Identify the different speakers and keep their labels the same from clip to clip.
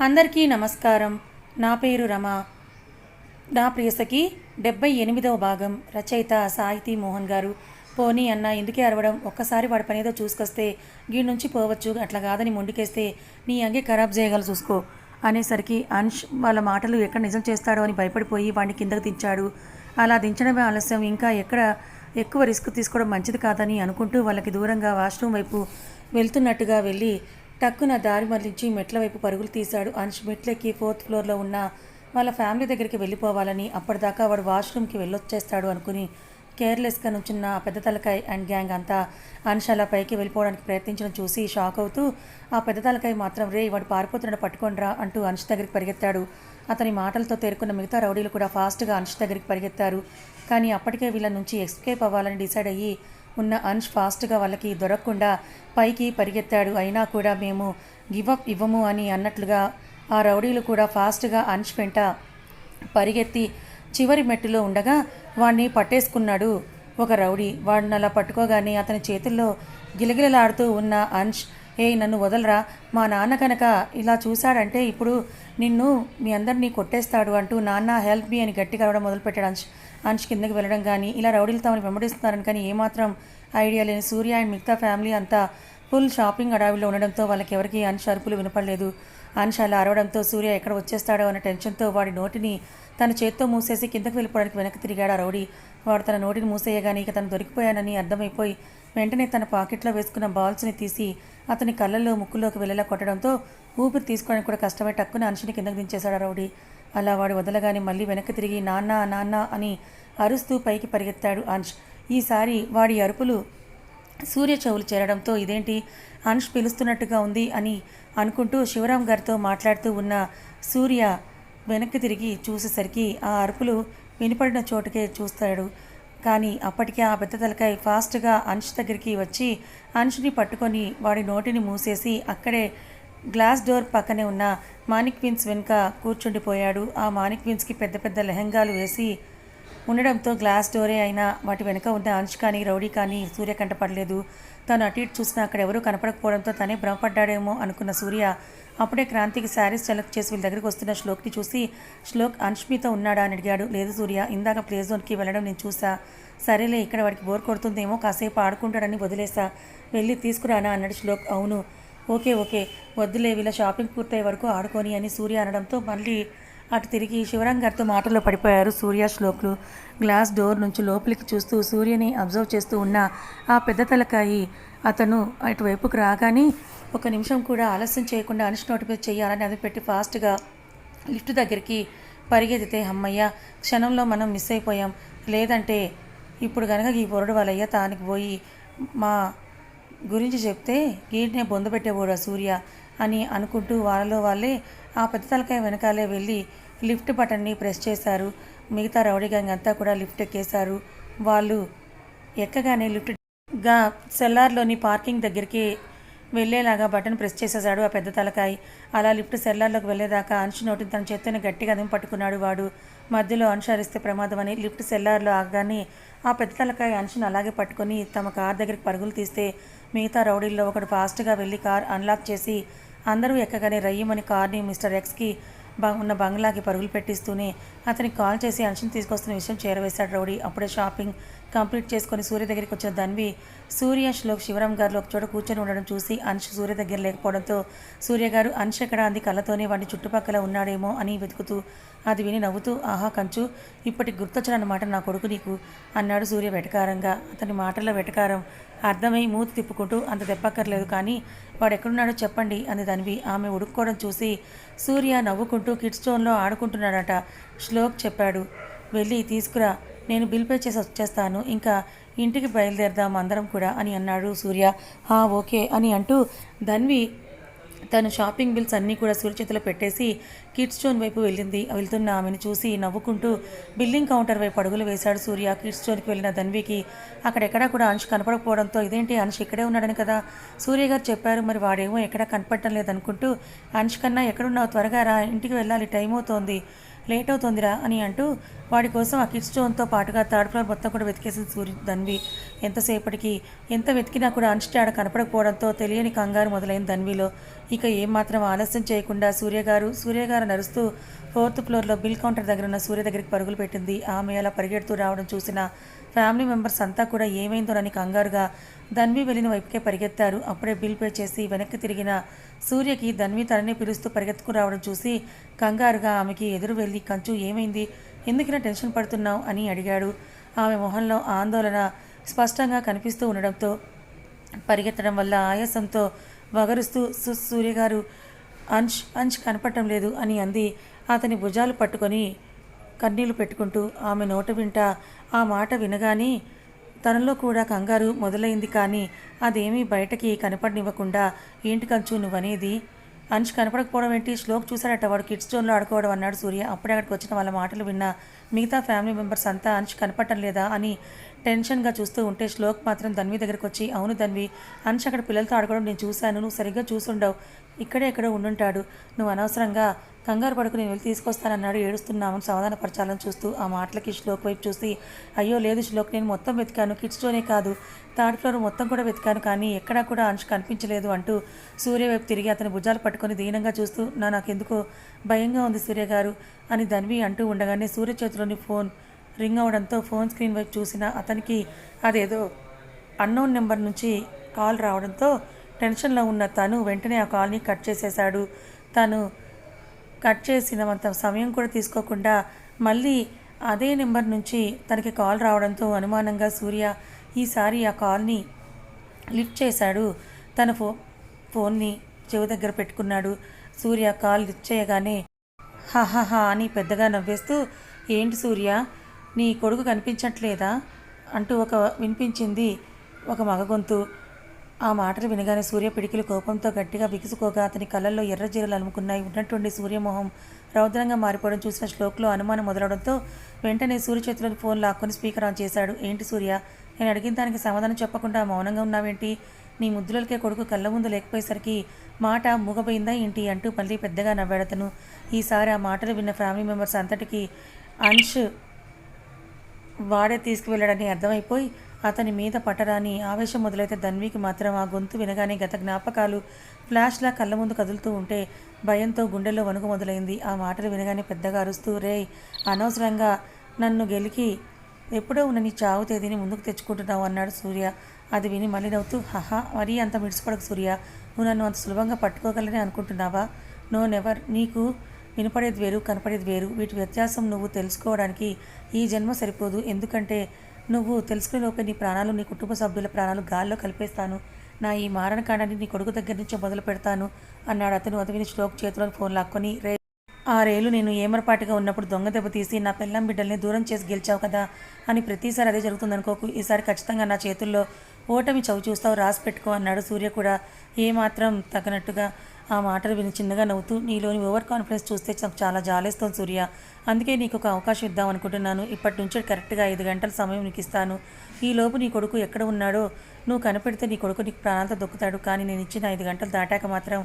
Speaker 1: అందరికీ నమస్కారం. నా పేరు రమ. నా ప్రియసకి డెబ్బై ఎనిమిదవ భాగం రచయిత సాహితీ మోహన్ గారు. పోనీ అన్న ఎందుకే అరవడం? ఒక్కసారి వాడి పనేదో చూసుకొస్తే గీ నుంచి పోవచ్చు. అట్లా కాదని మొండికేస్తే నీ అంగే ఖరాబ్ చేయగల చూసుకో. అనేసరికి అంష్ వాళ్ళ మాటలు ఎక్కడ నిజం చేస్తాడో అని భయపడిపోయి వాడిని కిందకు దించాడు. అలా దించడమే ఆలస్యం. ఇంకా ఎక్కడ ఎక్కువ రిస్క్ తీసుకోవడం మంచిది కాదని అనుకుంటూ వాళ్ళకి దూరంగా వాష్రూమ్ వైపు వెళ్తున్నట్టుగా వెళ్ళి టక్కున దారి మళ్ళించి మెట్ల వైపు పరుగులు తీశాడు. అంశ్ మెట్లెక్కి ఫోర్త్ ఫ్లోర్లో ఉన్న వాళ్ళ ఫ్యామిలీ దగ్గరికి వెళ్ళిపోవాలని అప్పటిదాకా వాడు వాష్రూమ్కి వెళ్ళొచ్చేస్తాడు అనుకుని కేర్లెస్గా నుంచున్న పెద్ద తలకాయ్ అండ్ గ్యాంగ్ అంతా అంష్ అలా పైకి వెళ్ళిపోవడానికి ప్రయత్నించడం చూసి షాక్ అవుతూ ఆ పెద్ద తలకాయ్ మాత్రం రే వాడు పారిపోతున్నాడు పట్టుకోండిరా అంటూ అంశ్ దగ్గరికి పరిగెత్తాడు. అతని మాటలతో తేరుకున్న మిగతా రౌడీలు కూడా ఫాస్ట్గా అంష్ దగ్గరికి పరిగెత్తారు. కానీ అప్పటికే వీళ్ళ నుంచి ఎస్కేప్ అవ్వాలని డిసైడ్ అయ్యి ఉన్న అంష్ ఫాస్ట్గా వాళ్ళకి దొరకకుండా పైకి పరిగెత్తాడు. అయినా కూడా మేము గివప్ ఇవ్వము అని అన్నట్లుగా ఆ రౌడీలు కూడా ఫాస్ట్గా అంష్ వెంట పరిగెత్తి చివరి మెట్టులో ఉండగా వాణ్ణి పట్టేసుకున్నాడు ఒక రౌడీ. వాడిని అలా పట్టుకోగానే అతని చేతుల్లో గిలగిలలాడుతూ ఉన్న అంష్ ఏ నన్ను వదలరా. మా నాన్న కనుక ఇలా చూశాడంటే ఇప్పుడు నిన్ను మీ అందరినీ కొట్టేస్తాడు అంటూ నాన్న హెల్ప్ మీ అని గట్టిగా అరవడం మొదలుపెట్టాడు అంష్ అంష్ కిందకి వెళ్ళడం కానీ ఇలా రౌడీలు తమని వెంబడిస్తున్నారని కానీ ఏమాత్రం ఐడియా లేని సూర్య అండ్ మిగతా ఫ్యామిలీ అంతా ఫుల్ షాపింగ్ అడావిలో ఉండడంతో వాళ్ళకి ఎవరికి అంష్ అరుపులు వినపడలేదు. అంశ అలా అరవడంతో సూర్య ఎక్కడ వచ్చేస్తాడో అన్న టెన్షన్తో వాడి నోటిని తన చేత్తో మూసేసి కిందకి వెళ్ళిపోవడానికి వెనక్కి తిరిగాడు ఆ రౌడీ. వాడు తన నోటిని మూసేయగానే ఇక తను దొరికిపోయానని అర్థమైపోయి వెంటనే తన పాకెట్లో వేసుకున్న బాల్స్ని తీసి అతని కళ్ళల్లో ముక్కులోకి వెళ్ళేలా కొట్టడంతో ఊపిరి తీసుకోవడానికి కూడా కష్టమై టక్కున అంశుని కిందకు దించేశాడు ఆ రౌడీ. అలా వాడు వదలగానే మళ్ళీ వెనక్కి తిరిగి నాన్న నాన్న అని అరుస్తూ పైకి పరిగెత్తాడు అంష్. ఈసారి వాడి అరుపులు సూర్య చెవులు చేరడంతో ఇదేంటి? అంష్ పిలుస్తున్నట్టుగా ఉంది అని అనుకుంటూ శివరాం గారితో మాట్లాడుతూ ఉన్న సూర్య వెనక్కి తిరిగి చూసేసరికి ఆ అరుపులు వినపడిన చోటుకే చూస్తాడు. కానీ అప్పటికే ఆ పెద్ద తలకాయ ఫాస్ట్గా అంష్ దగ్గరికి వచ్చి అంష్ని పట్టుకొని వాడి నోటిని మూసేసి అక్కడే గ్లాస్ డోర్ పక్కనే ఉన్న మానిక్ విన్స్ వెనుక కూర్చుండిపోయాడు. ఆ మానిక్ విన్స్కి పెద్ద పెద్ద లెహంగాలు వేసి ఉండడంతో గ్లాస్ డోరే అయినా వాటి వెనుక ఉన్న అంశ్ కానీ రౌడీ కానీ సూర్య కంటపడలేదు తను అటు ఇటు చూసినా అక్కడ ఎవరూ కనపడకపోవడంతో తనే భ్రమపడ్డాడేమో అనుకున్న సూర్య అప్పుడే క్రాంతికి శారీస్ సెలెక్ట్ చేసి వీళ్ళ దగ్గరికి వస్తున్న శ్లోక్ని చూసి శ్లోక్ అంష్మితో ఉన్నాడా? అని అడిగాడు. లేదు సూర్య ఇందాక ప్లే జోన్కి వెళ్ళడం నేను చూసా. సరేలే ఇక్కడ వాడికి బోర్ కొడుతుందేమో కాసేపు ఆడుకుంటాడని వదిలేసా. వెళ్ళి తీసుకురానా? అన్నాడు శ్లోక్. అవును ఓకే ఓకే వద్దులే వీళ్ళ షాపింగ్ పూర్తయ్యే వరకు ఆడుకొని అని సూర్య అనడంతో మళ్ళీ అటు తిరిగి శివరాం గారితో మాటల్లో పడిపోయారు సూర్య శ్లోకులు. గ్లాస్ డోర్ నుంచి లోపలికి చూస్తూ సూర్యని అబ్జర్వ్ చేస్తూ ఉన్న ఆ పెద్ద తలకాయి అతను అటువైపుకు రాగానే ఒక నిమిషం కూడా ఆలస్యం చేయకుండా అనుష్ నోటిఫై చేయాలని అది పెట్టి ఫాస్ట్గా లిఫ్ట్ దగ్గరికి పరిగెత్తితే అమ్మయ్య క్షణంలో మనం మిస్ అయిపోయాం. లేదంటే ఇప్పుడు కనుక ఈ బొరడు వాళ్ళయ్య తానికి పోయి మా గురించి చెప్తే గీడ్నే బొందబెట్టేవాడు ఆ సూర్య అని అనుకుంటూ వాళ్ళలో వాళ్ళే ఆ పెద్ద తలకాయ వెనకాలే వెళ్ళి లిఫ్ట్ బటన్ని ప్రెస్ చేశారు. మిగతా రౌడీ గ్యాంగ్ అంతా కూడా లిఫ్ట్ ఎక్కేశారు. వాళ్ళు ఎక్కగానే లిఫ్ట్గా సెల్లార్లోని పార్కింగ్ దగ్గరికి వెళ్ళేలాగా బటన్ ప్రెస్ చేసేసాడు ఆ పెద్ద తలకాయ. అలా లిఫ్ట్ సెల్లార్లోకి వెళ్ళేదాకా అంశు నోటి తన చేతిని గట్టిగా అదుము పట్టుకున్నాడు వాడు. మధ్యలో అనుసరిస్తే ప్రమాదం అని లిఫ్ట్ సెల్లార్లో ఆగానే ఆ పెద్ద తలకాయ అంశును అలాగే పట్టుకొని తమ కార్ దగ్గరికి పరుగులు తీస్తే మిగతా రౌడీల్లో ఒకడు ఫాస్ట్గా వెళ్ళి కార్ అన్లాక్ చేసి అందరూ ఎక్కగానే రయ్యమని కార్ని మిస్టర్ ఎక్స్కి ఉన్న బంగ్లాకి పరుగులు పెట్టిస్తూనే అతనికి కాల్ చేసి అంశం తీసుకొస్తున్న విషయం చేరవేశాడు రౌడీ. అప్పుడే షాపింగ్ కంప్లీట్ చేసుకొని సూర్య దగ్గరికి వచ్చిన ధన్వి సూర్య శ్లోక్ శివరాం గారిలో ఒక చోట కూర్చొని ఉండడం చూసి అంశ్ సూర్య దగ్గర లేకపోవడంతో సూర్య గారు అంశ్ ఎక్కడ? అంది కళ్ళతోనే వాడిని చుట్టుపక్కల ఉన్నాడేమో అని వెతుకుతూ అది విని నవ్వుతూ ఆహా కంచు ఇప్పటికి గుర్తొచ్చరన్నమాట నా కొడుకు నీకు అన్నాడు సూర్య వెటకారంగా. అతని మాటల్లో వెటకారం అర్థమై మూతి తిప్పుకుంటూ అంత దెబ్బక్కర్లేదు కానీ వాడు ఎక్కడున్నాడో చెప్పండి అంది ధన్వి. ఆమె ఉడుక్కోవడం చూసి సూర్య నవ్వుకుంటూ కిడ్స్ స్టోన్లో ఆడుకుంటున్నాడట శ్లోక్ చెప్పాడు. వెళ్ళి తీసుకురా నేను బిల్ పే చేసి వచ్చేస్తాను ఇంకా ఇంటికి బయలుదేరదాం అందరం కూడా అని అన్నాడు సూర్య. హా ఓకే అని అంటూ ధన్వి తను షాపింగ్ బిల్స్ అన్నీ కూడా సూర్య చేతిలో పెట్టేసి కిడ్స్ జోన్ వైపు వెళ్ళింది. వెళ్తున్న ఆమెను చూసి నవ్వుకుంటూ బిల్లింగ్ కౌంటర్ వైపు అడుగులు వేశాడు సూర్య. కిడ్స్ జోన్కి వెళ్ళిన ధన్వికి అక్కడెక్కడా కూడా అంశ్ కనపడకపోవడంతో ఇదేంటి అంశ్ ఇక్కడే ఉన్నాడని కదా? సూర్య గారు చెప్పారు మరి వాడేమో ఎక్కడా కనపడటం లేదనుకుంటూ అంశ్ కన్నా ఎక్కడున్నావు? త్వరగా రా ఇంటికి వెళ్ళాలి టైం అవుతోంది లేట్ అవుతుందిరా అని అంటూ వాడి కోసం ఆ కిడ్స్ జోన్తో పాటుగా థర్డ్ ఫ్లోర్ మొత్తం కూడా వెతికేసింది సూర్య ధన్వి. ఎంతసేపటికి ఎంత వెతికినా కూడా అనుష్ఠాడ కనపడకపోవడంతో తెలియని కంగారు మొదలైన ధన్విలో. ఇక ఏమాత్రం ఆలస్యం చేయకుండా సూర్యగారు సూర్యగారు నరుస్తూ ఫోర్త్ ఫ్లోర్లో బిల్ కౌంటర్ దగ్గర ఉన్న సూర్య దగ్గరికి పరుగులు పెట్టింది. ఆమె అలా పరిగెడుతూ రావడం చూసిన ఫ్యామిలీ మెంబర్స్ అంతా కూడా ఏమైందోనని కంగారుగా ధన్వి వెళ్ళిన వైపుకే పరిగెత్తారు. అప్పుడే బిల్ పే చేసి వెనక్కి తిరిగిన సూర్యకి ధన్వి తననే పిలుస్తూ పరిగెత్తుకు రావడం చూసి కంగారుగా ఆమెకి ఎదురు వెళ్ళి కంచు ఏమైంది? ఎందుకైనా టెన్షన్ పడుతున్నావు? అని అడిగాడు. ఆమె మొహంలో ఆందోళన స్పష్టంగా కనిపిస్తూ ఉండడంతో పరిగెత్తడం వల్ల ఆయాసంతో వగరుస్తూ సు- సూర్య గారు అంశ్ అంశ్ కనపడటం లేదు అని అంది. అతని భుజాలు పట్టుకొని కన్నీళ్ళు పెట్టుకుంటూ ఆమె నోట వింట ఆ మాట వినగానే తనలో కూడా కంగారు మొదలైంది కానీ అదేమీ బయటకి కనపడనివ్వకుండా ఏంటి కంచు నువ్వనేది? అంశ్ కనపడకపోవడం ఏంటి? శ్లోక్ చూశారట వాడు కిడ్స్ జోన్లో ఆడుకోవడం అన్నాడు సూర్య. అప్పుడే అక్కడికి వచ్చిన వాళ్ళ మాటలు విన్నా మిగతా ఫ్యామిలీ మెంబర్స్ అంతా అంశ్ కనపడటం లేదా? అని టెన్షన్గా చూస్తూ ఉంటే శ్లోక్ మాత్రం ధన్వి దగ్గరకు వచ్చి అవును ధన్వి అంచు అక్కడ పిల్లలతో ఆడుకోవడం నేను చూశాను నువ్వు సరిగ్గా చూసుండవు ఇక్కడే ఎక్కడో ఉండుంటాడు. నువ్వు అనవసరంగా కంగారు పడుకు నేను వెళ్ళి తీసుకొస్తానన్నాడు. ఏడుస్తున్నామని సమాధానపరచాలని చూస్తూ ఆ మాటలకి శ్లోక్ వైపు చూసి అయ్యో లేదు శ్లోక్ నేను మొత్తం వెతికాను. కిడ్స్లోనే కాదు థర్డ్ ఫ్లోర్ మొత్తం కూడా వెతికాను కానీ ఎక్కడా కూడా అంశ కనిపించలేదు అంటూ సూర్య వైపు తిరిగి అతని భుజాలు పట్టుకొని దీనంగా చూస్తూ నా నాకెందుకో భయంగా ఉంది సూర్య గారు అని ధన్వి అంటూ ఉండగానే సూర్య చేతిలోని ఫోన్ రింగ్ అవడంతో ఫోన్ స్క్రీన్ వైపు చూసిన అతనికి అదేదో అన్నోన్ నెంబర్ నుంచి కాల్ రావడంతో టెన్షన్లో ఉన్న తను వెంటనే ఆ కాల్ని కట్ చేసేశాడు. తను కట్ చేసినంత సమయం కూడా తీసుకోకుండా మళ్ళీ అదే నెంబర్ నుంచి తనకి కాల్ రావడంతో అనుమానంగా సూర్య ఈసారి ఆ కాల్ని లిఫ్ట్ చేశాడు. తన ఫో ఫోన్ని చెవి దగ్గర పెట్టుకున్నాడు. సూర్య కాల్ లిఫ్ట్ చేయగానే హాహాహా అని పెద్దగా నవ్వేస్తూ ఏంటి సూర్య? నీ కొడుకు కనిపించట్లేదా? అంటూ ఒక వినిపించింది ఒక మగ గొంతు. ఆ మాటలు వినగానే సూర్య పిడికిలు కోపంతో గట్టిగా బిగుసుకోగా అతని కళ్ళల్లో ఎర్రజీరలు అలుముకున్నాయి. ఉన్నటువంటి సూర్యమోహం రౌద్రంగా మారిపోవడం చూసిన శ్లోక్లో అనుమానం మొదలవడంతో వెంటనే సూర్య చేతిలోని ఫోన్ లాక్కొని స్పీకర్ ఆన్ చేశాడు. ఏంటి సూర్య? నేను అడిగిన దానికి సమాధానం చెప్పకుండా మౌనంగా ఉన్నావేంటి? నీ ముద్దులకే కొడుకు కళ్ళ ముందు లేకపోయేసరికి మాట మూగపోయిందా ఏంటి అంటూ మళ్ళీ పెద్దగా నవ్వాడతను ఈసారి ఆ మాటలు విన్న ఫ్యామిలీ మెంబర్స్ అంతటికీ అంశ్ వాడే తీసుకువెళ్ళాడని అర్థమైపోయి అతని మీద పట్టరాని ఆవేశం మొదలైతే ధన్వికి మాత్రం ఆ గొంతు వినగానే గత జ్ఞాపకాలు ఫ్లాష్లా కళ్ళ ముందు కదులుతూ ఉంటే భయంతో గుండెల్లో వణుకు మొదలైంది. ఆ మాటలు వినగానే పెద్దగా అరుస్తూ రే అనవసరంగా నన్ను గెలికి ఎప్పుడో ఉన్న నీ చావు తేదీని ముందుకు తెచ్చుకుంటున్నావు అన్నాడు సూర్య. అది విని మళ్ళీ నవ్వుతూ హహా మరీ అంత మిడిసిపడకు సూర్య. నువ్వు నన్ను అంత సులభంగా పట్టుకోగలని అనుకుంటున్నావా? No never. నీకు వినపడేది వేరు కనపడేది వేరు. వీటి వ్యత్యాసం నువ్వు తెలుసుకోవడానికి ఈ జన్మ సరిపోదు. ఎందుకంటే నువ్వు తెలుసుకునేలోపే నీ ప్రాణాలు నీ కుటుంబ సభ్యుల ప్రాణాలు గాల్లో కలిపేస్తాను. నా ఈ మారణకాండాన్ని నీ కొడుకు దగ్గర నుంచే మొదలు పెడతాను అన్నాడు అతను అతని శ్లోక్ చేతిలోని ఫోన్ లాక్కొని. రే ఆరేళ్ళు నేను ఏమరపాటుగా ఉన్నప్పుడు దొంగ దెబ్బ తీసి నా పిల్లం బిడ్డల్ని దూరం చేసి గెలిచావు కదా అని ప్రతిసారి అదే జరుగుతుందనుకోకు. ఈసారి ఖచ్చితంగా నా చేతుల్లో ఓటమి చవి చూస్తావు రాసి పెట్టుకో అన్నాడు సూర్య కూడా. ఏమాత్రం తగినట్టుగా ఆ మాటలు విని చిన్నగా నవ్వుతూ నీలోని ఓవర్ కాన్ఫిడెన్స్ చూస్తే నాకు చాలా జాలేస్తుంది సూర్య. అందుకే నీకు ఒక అవకాశం ఇద్దాం అనుకుంటున్నాను. ఇప్పటి నుంచి కరెక్ట్గా ఐదు గంటల సమయం నీకు ఇస్తాను. ఈ లోపు నీ కొడుకు ఎక్కడ ఉన్నాడో నువ్వు కనిపెడితే నీ కొడుకు నీకు ప్రాణాలతో దొక్కుతాడు. కానీ నేను ఇచ్చిన ఐదు గంటలు దాటాక మాత్రం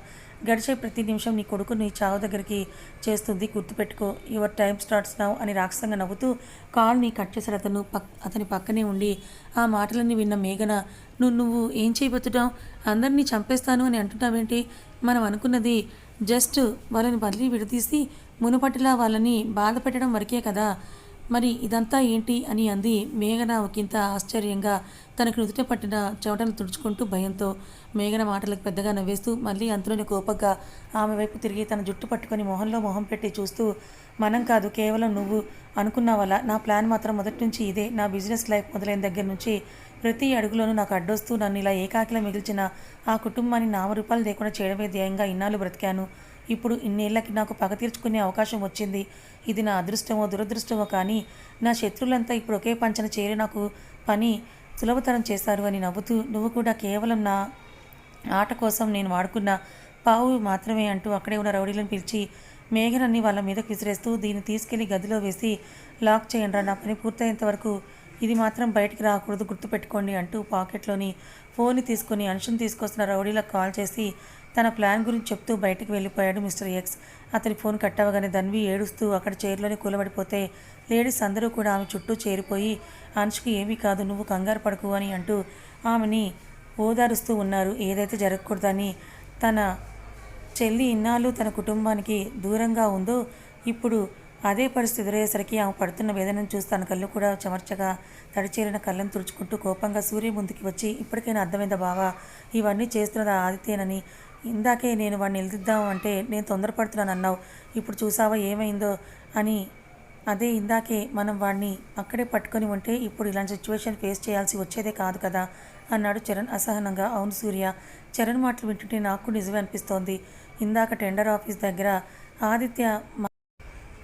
Speaker 1: గడిచే ప్రతి నిమిషం నీ కొడుకు నీ చావు దగ్గరికి చేస్తుంది. గుర్తుపెట్టుకో యువర్ టైం స్టార్ట్స్ నౌ అని రాక్షసంగా నవ్వుతూ కాల్ నీ కట్ చేశాడు అతను పక్ అతని పక్కనే ఉండి ఆ మాటలన్నీ విన్న మేఘన నువ్వు నువ్వు ఏం చేయబోతున్నావు? అందరినీ చంపేస్తాను అని అంటున్నావేంటి? మనం అనుకున్నది జస్ట్ వాళ్ళని బదిలీ విడదీసి మునుపటిలా వాళ్ళని బాధ పెట్టడం వరకే కదా. మరి ఇదంతా ఏంటి అని అంది మేఘన ఒకంత ఆశ్చర్యంగా. తనకు నుదుట పట్టిన చెవటను తుడుచుకుంటూ భయంతో మేఘన మాటలకు పెద్దగా నవ్వేస్తూ మళ్ళీ అంతలోని కోపంగా ఆమె వైపు తిరిగి తన జుట్టు పట్టుకొని మొహంలో మొహం పెట్టి చూస్తూ మనం కాదు కేవలం నువ్వు అనుకున్న వల్ల నా ప్లాన్ మాత్రం మొదటి నుంచి ఇదే. నా బిజినెస్ లైఫ్ మొదలైన దగ్గర నుంచి ప్రతి అడుగులోనూ నాకు అడ్డొస్తూ నన్ను ఇలా ఏకాకిలా మిగిల్చిన ఆ కుటుంబాన్ని నామరూపాలు లేకుండా చేయడమే ధ్యేయంగా ఇన్నాళ్ళు బ్రతికాను. ఇప్పుడు ఇన్నేళ్ళకి నాకు పగ తీర్చుకునే అవకాశం వచ్చింది. ఇది నా అదృష్టమో దురదృష్టమో కానీ నా శత్రువులంతా ఇప్పుడు ఒకే పంచన చేరి నాకు పని సులభతరం చేశారు అని నవ్వుతూ నువ్వు కూడా కేవలం నా ఆట కోసం నేను వాడుకున్న పావు మాత్రమే అంటూ అక్కడే ఉన్న రౌడీలను పిలిచి మేఘనన్ని వాళ్ళ మీదకి విసిరేస్తూ దీన్ని తీసుకెళ్ళి గదిలో వేసి లాక్ చేయండి నా పని పూర్తయ్యేంత వరకు ఇది మాత్రం బయటికి రాకూడదు గుర్తుపెట్టుకోండి అంటూ పాకెట్లోని ఫోన్ని తీసుకుని అంశం తీసుకొస్తున్న రౌడీలకు కాల్ చేసి తన ప్లాన్ గురించి చెప్తూ బయటికి వెళ్ళిపోయాడు మిస్టర్ ఎక్స్. అతని ఫోన్ కట్ అవ్వగానే ధన్వి ఏడుస్తూ అక్కడ చైర్లోనే కూలబడిపోతే లేడీస్ అందరూ కూడా ఆమె చుట్టూ చేరిపోయి అనుష్కి ఏమీ కాదు నువ్వు కంగారు పడకు అని అంటూ ఆమెని ఓదారుస్తూ ఉన్నారు. ఏదైతే జరగకూడదని తన చెల్లి ఇన్నాళ్ళు తన కుటుంబానికి దూరంగా ఉందో ఇప్పుడు అదే పరిస్థితి ఎదురయ్యేసరికి ఆమె పడుతున్న వేదనను చూస్తాను. తన కళ్ళు కూడా చెమర్చగా తడిచేరిన కళ్ళను తుడుచుకుంటూ కోపంగా సూర్య ముందుకి వచ్చి ఇప్పటికైనా అర్థమైందా బావా? ఇవన్నీ చేస్తున్నది ఆదిత్యనని. ఇందాకే నేను వాడిని నిలదిద్దాం అంటే నేను తొందరపడుతున్నాను అన్నావు ఇప్పుడు చూసావా ఏమైందో? అని. అదే ఇందాకే మనం వాడిని అక్కడే పట్టుకొని ఉంటే ఇప్పుడు ఇలాంటి సిచ్యువేషన్ ఫేస్ చేయాల్సి వచ్చేదే కాదు కదా? అన్నాడు చరణ్ అసహనంగా. అవును సూర్య చరణ్ మాటలు వింటుంటే నాకు నిజమే అనిపిస్తోంది. ఇందాక టెండర్ ఆఫీస్ దగ్గర ఆదిత్య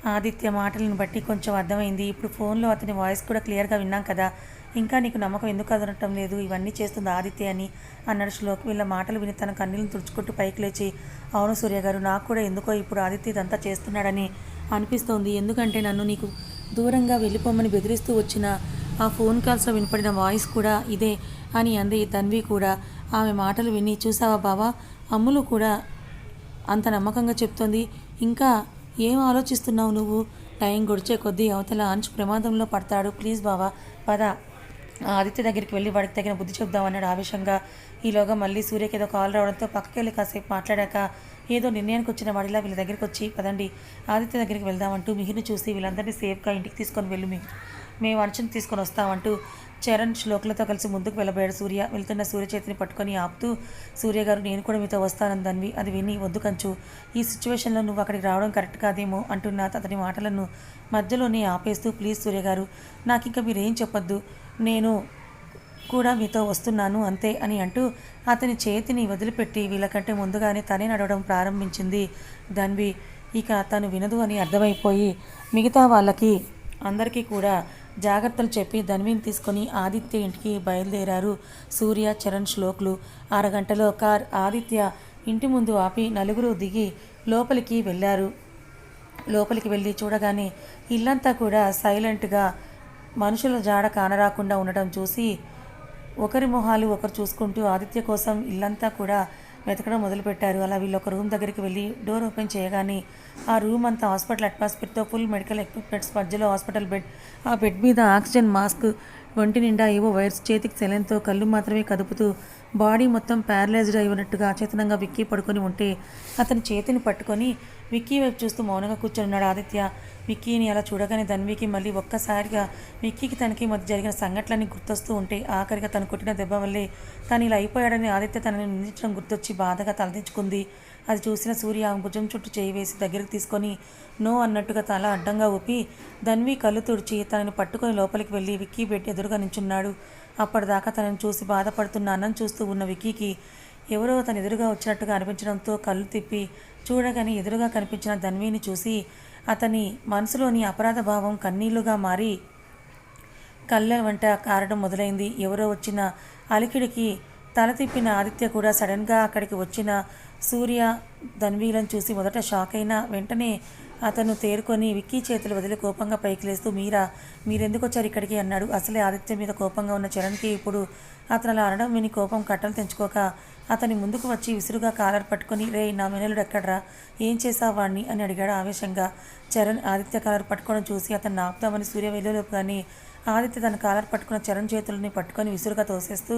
Speaker 1: ఆదిత్య మాటలను బట్టి కొంచెం అర్థమైంది. ఇప్పుడు ఫోన్లో అతని వాయిస్ కూడా క్లియర్గా విన్నాం కదా. ఇంకా నీకు నమ్మకం ఎందుకు అదనటం లేదు? ఇవన్నీ చేస్తుంది ఆదిత్య అని అన్నాడు శ్లోక్. వీళ్ళ మాటలు విని తన కన్నీళ్ళని తుడుచుకుంటూ పైకి లేచి అవును సూర్య గారు నాకు కూడా ఎందుకో ఇప్పుడు ఆదిత్య ఇదంతా చేస్తున్నాడని అనిపిస్తోంది. ఎందుకంటే నన్ను నీకు దూరంగా వెళ్ళిపోమని బెదిరిస్తూ వచ్చిన ఆ ఫోన్ కాల్స్లో వినపడిన వాయిస్ కూడా ఇదే అని అంది తన్వి కూడా. ఆమె మాటలు విని చూసావా బావా? అమ్ములు కూడా అంత నమ్మకంగా చెప్తోంది. ఇంకా ఏం ఆలోచిస్తున్నావు నువ్వు? టైం గడిచే కొద్దీ అవతల అంచు ప్రమాదంలో పడతాడు. ప్లీజ్ బావా పద. ఆదిత్య దగ్గరికి వెళ్ళి వాడికి తగిన బుద్ధి చెప్దాం అన్నాడు ఆవేశంగా. ఈలోగా మళ్ళీ సూర్యకి ఏదో కాల్ రావడంతో పక్కకి వెళ్ళి కాసేపు మాట్లాడాక ఏదో నిర్ణయానికి వచ్చిన వాడిలా వీళ్ళ దగ్గరికి వచ్చి పదండి ఆదిత్య దగ్గరికి వెళ్దామంటూ మిహిర్ని చూసి వీళ్ళందరినీ సేఫ్గా ఇంటికి తీసుకొని వెళ్ళు మిహిర్. మేము అంచుని తీసుకొని వస్తామంటూ చరణ్ శ్లోకులతో కలిసి ముందుకు వెళ్ళబోయాడు సూర్య. వెళ్తున్న సూర్య చేతిని పట్టుకొని ఆపుతూ సూర్య గారు నేను కూడా మీతో వస్తానందన్వి అది విని వద్దు కంచు. ఈ సిచ్యువేషన్లో నువ్వు అక్కడికి రావడం కరెక్ట్ కాదేమో అంటున్న అతని మాటలను మధ్యలోనే ఆపేస్తూ ప్లీజ్ సూర్య గారు నాకు ఇంకా మీరేం చెప్పొద్దు. నేను కూడా మీతో వస్తున్నాను అంతే అని అంటూ అతని చేతిని వదిలిపెట్టి వీళ్ళకంటే ముందుగానే తనే నడవడం ప్రారంభించింది. దాన్వి ఇక తను వినదు అని అర్థమైపోయి మిగతా వాళ్ళకి అందరికీ కూడా జాగ్రత్తలు చెప్పి ధన్విని తీసుకొని ఆదిత్య ఇంటికి బయలుదేరారు. సూర్య చరణ్ శ్లోకులు. అరగంటలో కార్ ఆదిత్య ఇంటి ముందు ఆపి నలుగురు దిగి లోపలికి వెళ్ళారు. లోపలికి వెళ్ళి చూడగానే ఇల్లంతా కూడా సైలెంట్గా మనుషుల జాడ కానరాకుండా ఉండటం చూసి ఒకరి మొహాలు ఒకరు చూసుకుంటూ ఆదిత్య కోసం ఇల్లంతా కూడా వెతకడం మొదలుపెట్టారు. అలా వీళ్ళు ఒక రూమ్ దగ్గరికి వెళ్ళి డోర్ ఓపెన్ చేయగానే ఆ రూమ్ అంతా హాస్పిటల్ అట్మాస్ఫియర్తో ఫుల్ మెడికల్ ఎక్విప్మెంట్స్ మధ్యలో హాస్పిటల్ బెడ్. ఆ బెడ్ మీద ఆక్సిజన్ మాస్క్ ఒంటి నిండా ఏవో వైర్స్ చేతికి సెలెన్తో కళ్ళు మాత్రమే కదుపుతూ బాడీ మొత్తం ప్యారలైజ్డ్ అయి ఉన్నట్టుగా అచేతనంగా విక్కీ పడుకొని ఉంటే అతని చేతిని పట్టుకొని విక్కీ వైపు చూస్తూ మౌనంగా కూర్చొని ఉన్నాడు ఆదిత్య. విక్కీని అలా చూడగానే ధన్వికి మళ్ళీ ఒక్కసారిగా విక్కీకి తనకి మధ్య జరిగిన సంఘటనలన్నీ గుర్తొస్తూ ఉంటే ఆఖరిగా తను కొట్టిన దెబ్బ వల్లే తను ఇలా అయిపోయాడని ఆదిత్య తనని నిందించడం గుర్తొచ్చి బాధగా తలదించుకుంది. అది చూసిన సూర్య భుజం చుట్టూ చేయి వేసి దగ్గరికి తీసుకొని నో అన్నట్టుగా తల అడ్డంగా ఊపి ధన్వి కళ్ళు తుడిచి తనని పట్టుకొని లోపలికి వెళ్ళి విక్కీ బెడ్ ఎదురుగా నించున్నాడు. అప్పటిదాకా తనని చూసి బాధపడుతున్న అన్నం చూస్తూ ఉన్న విక్కీకి ఎవరో తన ఎదురుగా వచ్చినట్టుగా అనిపించడంతో కళ్ళు తిప్పి చూడగానే ఎదురుగా కనిపించిన ధన్విని చూసి అతని మనసులోని అపరాధ భావం కన్నీళ్ళుగా మారి కళ్ళ వెంట కారడం మొదలైంది. ఎవరో వచ్చిన అలికిడికి తల తిప్పిన ఆదిత్య కూడా సడన్గా అక్కడికి వచ్చిన సూర్య ధన్వీలను చూసి మొదట షాక్ అయినా వెంటనే అతను తేరుకొని విక్కీ చేతులు వదిలి కోపంగా పైకి లేస్తూ మీరా మీరెందుకు వచ్చారు ఇక్కడికి? అన్నాడు. అసలే ఆదిత్య మీద కోపంగా ఉన్న చరణ్కి ఇప్పుడు అతను అలా అనడం విని కోపం కట్టలు తెంచుకోక అతని ముందుకు వచ్చి విసురుగా కాలర్ పట్టుకొని రే నా మెనలుడు ఎక్కడ్రా? ఏం చేసావు వాడిని అని అడిగాడు ఆవేశంగా. చరణ్ ఆదిత్య కాలర్ పట్టుకోవడం చూసి అతను ఆపుదామని సూర్య వెళ్ళలోపు కానీ ఆదిత్య తన కాలర్ పట్టుకున్న చరణ్ చేతులని పట్టుకొని విసురుగా తోసేస్తూ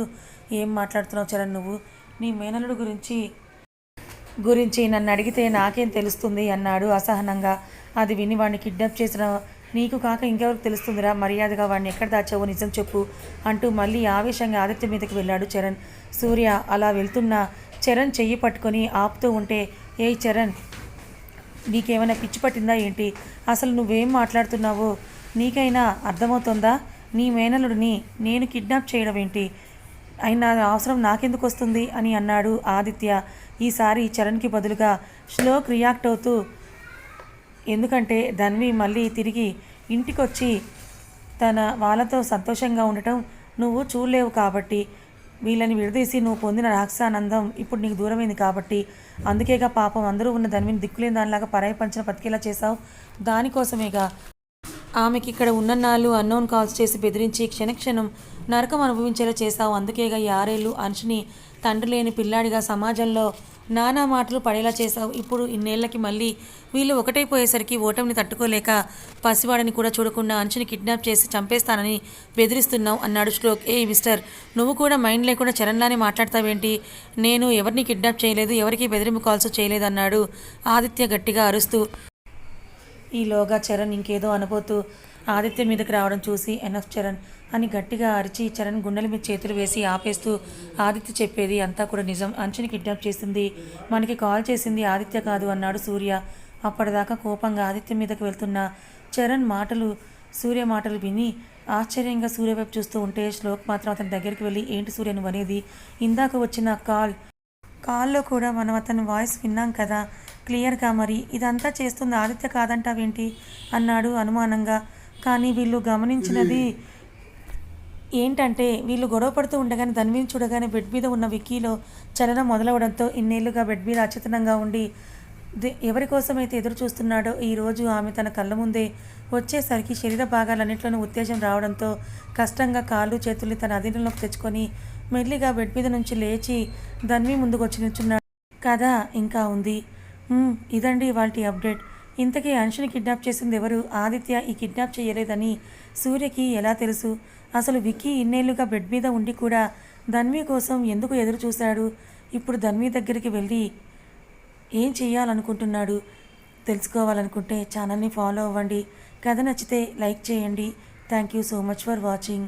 Speaker 1: ఏం మాట్లాడుతున్నావు చరణ్ నువ్వు? నీ మేనలుడు గురించి గురించి నన్ను అడిగితే నాకేం తెలుస్తుంది అన్నాడు అసహనంగా. అది విని వాడిని కిడ్నాప్ చేసిన నీకు కాక ఇంకెవరికి తెలుస్తుందిరా? మర్యాదగా వాడిని ఎక్కడ దాచావో నిజం చెప్పు అంటూ మళ్ళీ ఆవేశంగా ఆదిత్య మీదకి వెళ్ళాడు చరణ్. సూర్య అలా వెళ్తున్నా చరణ్ చెయ్యి పట్టుకొని ఆపుతూ ఉంటే ఏయ్ చరణ్ నీకేమైనా పిచ్చి పట్టిందా ఏంటి? అసలు నువ్వేం మాట్లాడుతున్నావో? నీకైనా అర్థమవుతుందా? నీ మేనలుడిని నేను కిడ్నాప్ చేయడం ఏంటి? అయినా అవసరం నాకెందుకు వస్తుంది? అని అన్నాడు ఆదిత్య. ఈసారి చరణ్కి బదులుగా శ్లోక్ రియాక్ట్ అవుతూ ఎందుకంటే ధన్వి మళ్ళీ తిరిగి ఇంటికొచ్చి తన వాళ్ళతో సంతోషంగా ఉండటం నువ్వు చూడలేవు కాబట్టి వీళ్ళని విడదీసి నువ్వు పొందిన రాక్షసానందం ఇప్పుడు నీకు దూరమైంది కాబట్టి అందుకేగా పాపం అందరూ ఉన్న ధన్విని దిక్కులేని దానిలాగా పరాయి పంచిన బతికేలా చేశావు. దానికోసమేగా ఆమెకి ఇక్కడ ఉన్నన్నాళ్ళు అన్నోన్ కాల్స్ చేసి బెదిరించి క్షణక్షణం నరకం అనుభవించేలా చేశావు. అందుకేగా ఈ ఆరేళ్ళు అంశని తండ్రి లేని పిల్లాడిగా సమాజంలో నానా మాటలు పడేలా చేశావు. ఇప్పుడు ఇన్నేళ్ళకి మళ్ళీ వీళ్ళు ఒకటైపోయేసరికి ఓటమిని తట్టుకోలేక పసివాడిని కూడా చూడకుండా అంచుని కిడ్నాప్ చేసి చంపేస్తానని బెదిరిస్తున్నావు అన్నాడు శ్లోక్. ఏ మిస్టర్ నువ్వు కూడా మైండ్ లేకుండా చరణ్లానే మాట్లాడతావేంటి? నేను ఎవరిని కిడ్నాప్ చేయలేదు ఎవరికి బెదిరింపు కాల్స్ చేయలేదు అన్నాడు ఆదిత్య గట్టిగా అరుస్తూ. ఈలోగా చరణ్ ఇంకేదో అనబోతూ ఆదిత్య మీదకి రావడం చూసి ఎన్ఎఫ్ చరణ్ అని గట్టిగా అరిచి చరణ్ గుండెల మీద చేతులు వేసి ఆపేస్తూ ఆదిత్య చెప్పేది అంతా కూడా నిజం. అంచుని కిడ్నాప్ చేసింది. మనకి కాల్ చేసింది ఆదిత్య కాదు అన్నాడు సూర్య. అప్పటిదాకా కోపంగా ఆదిత్య మీదకి వెళ్తున్న చరణ్ మాటలు సూర్య మాటలు విని ఆశ్చర్యంగా సూర్య వైపు చూస్తూ ఉంటే శ్లోక్ మాత్రం అతని దగ్గరికి వెళ్ళి ఏంటి సూర్య నువ్వు అనేది? ఇందాక వచ్చిన కాల్. కాల్లో కూడా మనం అతని వాయిస్ విన్నాం కదా. క్లియర్గా మరి ఇదంతా చేస్తుంది ఆదిత్య కాదంటావేంటి? అన్నాడు అనుమానంగా. కానీ వీళ్ళు గమనించినది ఏంటంటే వీళ్ళు గొడవ పడుతూ ఉండగానే ధన్వీని చూడగానే బెడ్ మీద ఉన్న విక్కీలో చలనం మొదలవడంతో ఇన్నేళ్ళుగా బెడ్ మీద అచేతనంగా ఉండి ఎవరి కోసమైతే ఎదురు చూస్తున్నాడో ఈరోజు ఆమె తన కళ్ళ ముందే వచ్చేసరికి శరీర భాగాలన్నింటిలోనూ ఉత్తేజం రావడంతో కష్టంగా కాళ్ళు చేతుల్ని తన అధీనంలోకి తెచ్చుకొని మెల్లిగా బెడ్ మీద నుంచి లేచి ధన్వి ముందుకు వచ్చి నిల్చున్నాడు. కథ ఇంకా ఉంది. ఇదండి వాటి అప్డేట్. ఇంతకీ అంశుని కిడ్నాప్ చేసింది ఎవరు? ఆదిత్య ఈ కిడ్నాప్ చేయలేదని సూర్యకి ఎలా తెలుసు? అసలు విక్కీ ఇన్నేళ్ళుగా బెడ్ మీద ఉండి కూడా ధన్వి కోసం ఎందుకు ఎదురు చూశాడు ఇప్పుడు ధన్వి దగ్గరికి వెళ్ళి ఏం చేయాలనుకుంటున్నాడు తెలుసుకోవాలనుకుంటే ఛానల్ని ఫాలో అవ్వండి. కథ నచ్చితే లైక్ చేయండి. Thank you so much for watching.